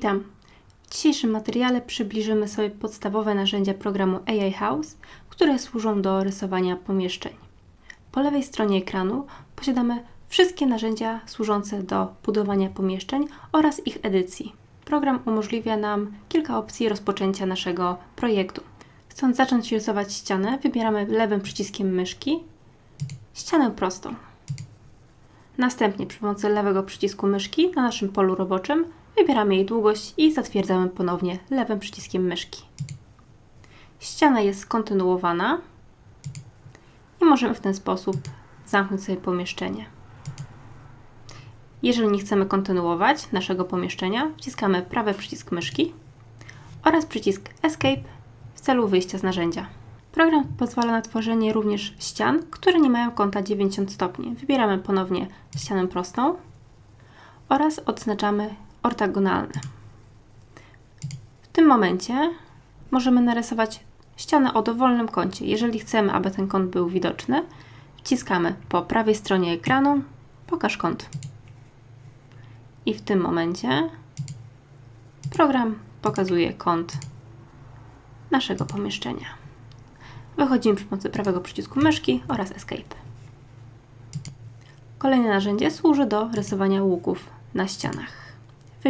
Witam. W dzisiejszym materiale przybliżymy sobie podstawowe narzędzia programu AI House, które służą do rysowania pomieszczeń. Po lewej stronie ekranu posiadamy wszystkie narzędzia służące do budowania pomieszczeń oraz ich edycji. Program umożliwia nam kilka opcji rozpoczęcia naszego projektu. Chcąc zacząć rysować ścianę, wybieramy lewym przyciskiem myszki ścianę prostą. Następnie przy pomocy lewego przycisku myszki na naszym polu roboczym wybieramy jej długość i zatwierdzamy ponownie lewym przyciskiem myszki. Ściana jest kontynuowana i możemy w ten sposób zamknąć sobie pomieszczenie. Jeżeli nie chcemy kontynuować naszego pomieszczenia, wciskamy prawy przycisk myszki oraz przycisk Escape w celu wyjścia z narzędzia. Program pozwala na tworzenie również ścian, które nie mają kąta 90 stopni. Wybieramy ponownie ścianę prostą oraz odznaczamy ortogonalne. W tym momencie możemy narysować ścianę o dowolnym kącie. Jeżeli chcemy, aby ten kąt był widoczny, wciskamy po prawej stronie ekranu Pokaż kąt. I w tym momencie program pokazuje kąt naszego pomieszczenia. Wychodzimy przy pomocy prawego przycisku myszki oraz Escape. Kolejne narzędzie służy do rysowania łuków na ścianach.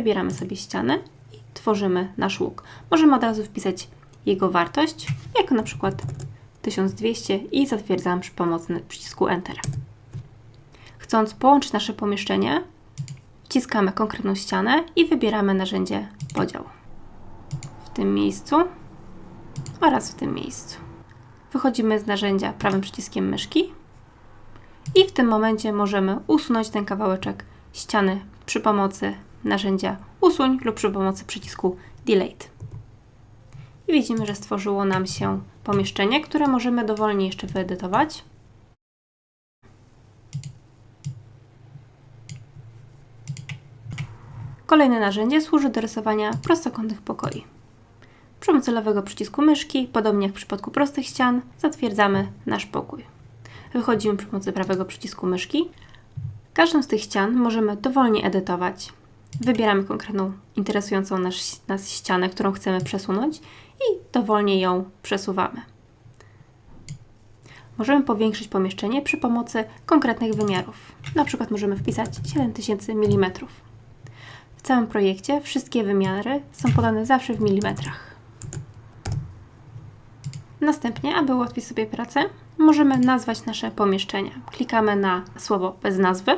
Wybieramy sobie ścianę i tworzymy nasz łuk. Możemy od razu wpisać jego wartość, jako na przykład 1200 i zatwierdzam przy pomocy przycisku Enter. Chcąc połączyć nasze pomieszczenie, wciskamy konkretną ścianę i wybieramy narzędzie podział. W tym miejscu oraz w tym miejscu. Wychodzimy z narzędzia prawym przyciskiem myszki i w tym momencie możemy usunąć ten kawałeczek ściany przy pomocy narzędzia usuń lub przy pomocy przycisku delete. I widzimy, że stworzyło nam się pomieszczenie, które możemy dowolnie jeszcze wyedytować. Kolejne narzędzie służy do rysowania prostokątnych pokoi. Przy pomocy lewego przycisku myszki, podobnie jak w przypadku prostych ścian, zatwierdzamy nasz pokój. Wychodzimy przy pomocy prawego przycisku myszki. Każdą z tych ścian możemy dowolnie edytować. Wybieramy konkretną, interesującą nas, nas ścianę, którą chcemy przesunąć i dowolnie ją przesuwamy. Możemy powiększyć pomieszczenie przy pomocy konkretnych wymiarów. Na przykład możemy wpisać 7000 mm. W całym projekcie wszystkie wymiary są podane zawsze w milimetrach. Następnie, aby ułatwić sobie pracę, możemy nazwać nasze pomieszczenie. Klikamy na słowo bez nazwy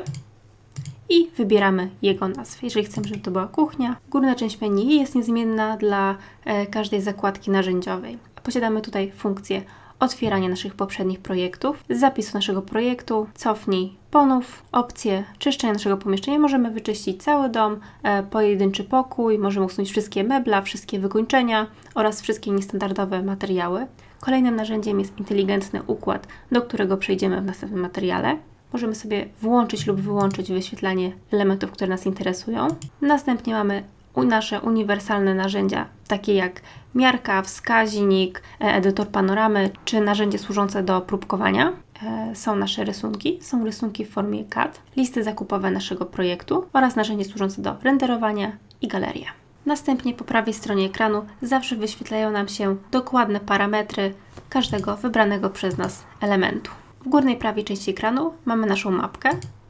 i wybieramy jego nazwę. Jeżeli chcemy, żeby to była kuchnia, górna część menu jest niezmienna dla e, każdej zakładki narzędziowej. Posiadamy tutaj funkcję otwierania naszych poprzednich projektów, zapisu naszego projektu, cofnij, ponów, opcję czyszczenia naszego pomieszczenia. Możemy wyczyścić cały dom, e, pojedynczy pokój, możemy usunąć wszystkie mebla, wszystkie wykończenia oraz wszystkie niestandardowe materiały. Kolejnym narzędziem jest inteligentny układ, do którego przejdziemy w następnym materiale. Możemy sobie włączyć lub wyłączyć wyświetlanie elementów, które nas interesują. Następnie mamy nasze uniwersalne narzędzia, takie jak miarka, wskaźnik, e, edytor panoramy czy narzędzie służące do próbkowania. E, są nasze rysunki, są rysunki w formie CAD, listy zakupowe naszego projektu oraz narzędzie służące do renderowania i galeria. Następnie po prawej stronie ekranu zawsze wyświetlają nam się dokładne parametry każdego wybranego przez nas elementu. W górnej prawej części ekranu mamy naszą mapkę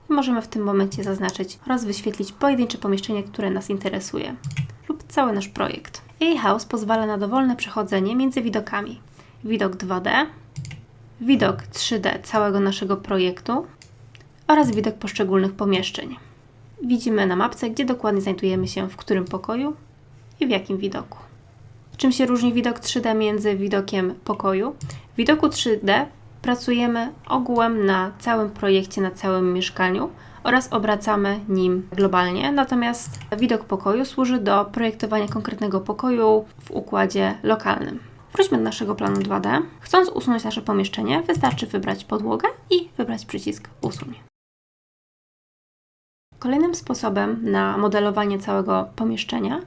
i możemy w tym momencie zaznaczyć oraz wyświetlić pojedyncze pomieszczenie, które nas interesuje lub cały nasz projekt. A-House pozwala na dowolne przechodzenie między widokami. Widok 2D, widok 3D całego naszego projektu oraz widok poszczególnych pomieszczeń. Widzimy na mapce, gdzie dokładnie znajdujemy się, w którym pokoju i w jakim widoku. Czym się różni widok 3D między widokiem pokoju? W widoku 3D pracujemy ogółem na całym projekcie, na całym mieszkaniu oraz obracamy nim globalnie. Natomiast widok pokoju służy do projektowania konkretnego pokoju w układzie lokalnym. Wróćmy do naszego planu 2D. Chcąc usunąć nasze pomieszczenie, wystarczy wybrać podłogę i wybrać przycisk Usuń. Kolejnym sposobem na modelowanie całego pomieszczenia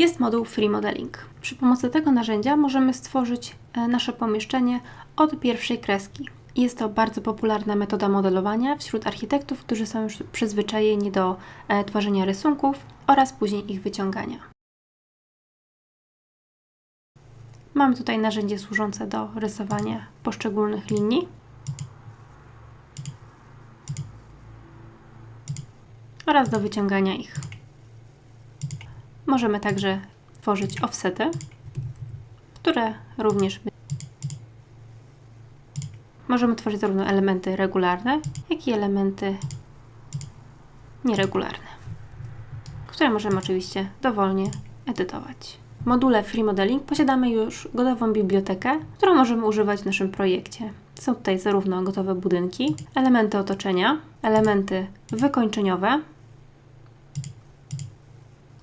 jest moduł Free Modeling. Przy pomocy tego narzędzia możemy stworzyć e, nasze pomieszczenie od pierwszej kreski. Jest to bardzo popularna metoda modelowania wśród architektów, którzy są już przyzwyczajeni do e, tworzenia rysunków oraz później ich wyciągania. Mamy tutaj narzędzie służące do rysowania poszczególnych linii. oraz do wyciągania ich. Możemy także tworzyć offsety, które również możemy tworzyć zarówno elementy regularne, jak i elementy nieregularne, które możemy oczywiście dowolnie edytować. W module Free Modeling posiadamy już gotową bibliotekę, którą możemy używać w naszym projekcie. Są tutaj zarówno gotowe budynki, elementy otoczenia, elementy wykończeniowe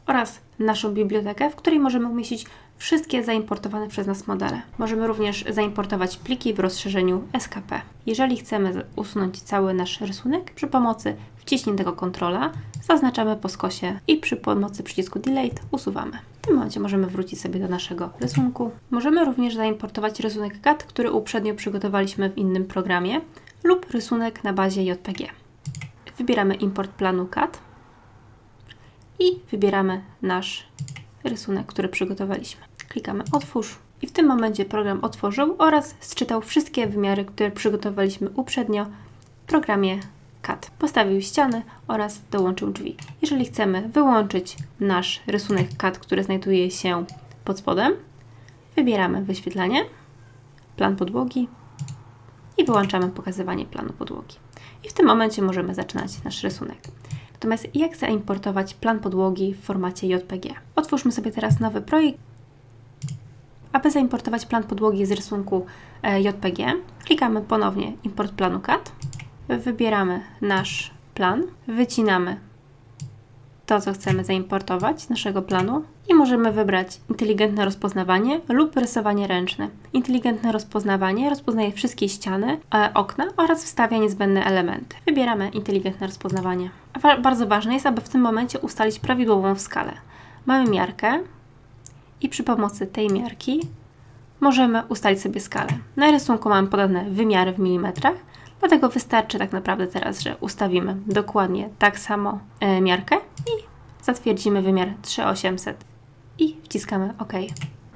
oraz naszą bibliotekę, w której możemy umieścić wszystkie zaimportowane przez nas modele. Możemy również zaimportować pliki w rozszerzeniu SKP. Jeżeli chcemy usunąć cały nasz rysunek, przy pomocy wciśniętego kontrola zaznaczamy po skosie i przy pomocy przycisku Delete usuwamy. W tym momencie możemy wrócić sobie do naszego rysunku. Możemy również zaimportować rysunek CAD, który uprzednio przygotowaliśmy w innym programie lub rysunek na bazie JPG. Wybieramy import planu CAD i wybieramy nasz rysunek, który przygotowaliśmy. Klikamy Otwórz i w tym momencie program otworzył oraz zczytał wszystkie wymiary, które przygotowaliśmy uprzednio w programie CAD. Postawił ściany oraz dołączył drzwi. Jeżeli chcemy wyłączyć nasz rysunek CAD, który znajduje się pod spodem, wybieramy wyświetlanie, plan podłogi i wyłączamy pokazywanie planu podłogi. I w tym momencie możemy zaczynać nasz rysunek. Natomiast jak zaimportować plan podłogi w formacie JPG? Otwórzmy sobie teraz nowy projekt. Aby zaimportować plan podłogi z rysunku e, JPG, klikamy ponownie Import planu CAD, wybieramy nasz plan, wycinamy to, co chcemy zaimportować z naszego planu i możemy wybrać inteligentne rozpoznawanie lub rysowanie ręczne. Inteligentne rozpoznawanie rozpoznaje wszystkie ściany, e, okna oraz wstawia niezbędne elementy. Wybieramy inteligentne rozpoznawanie. Bardzo ważne jest, aby w tym momencie ustalić prawidłową skalę. Mamy miarkę i przy pomocy tej miarki możemy ustalić sobie skalę. Na rysunku mamy podane wymiary w milimetrach, dlatego wystarczy tak naprawdę teraz, że ustawimy dokładnie tak samo e, miarkę i zatwierdzimy wymiar 3800 i wciskamy OK.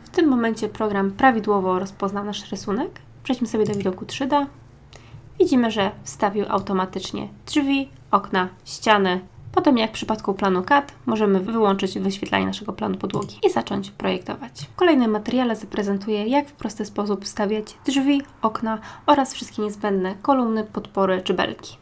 W tym momencie program prawidłowo rozpoznał nasz rysunek. Przejdźmy sobie do widoku 3D. Widzimy, że wstawił automatycznie drzwi, okna, ściany. Potem, jak w przypadku planu CAD, możemy wyłączyć wyświetlanie naszego planu podłogi i zacząć projektować. W kolejnym materiale zaprezentuję, jak w prosty sposób wstawiać drzwi, okna oraz wszystkie niezbędne kolumny, podpory czy belki.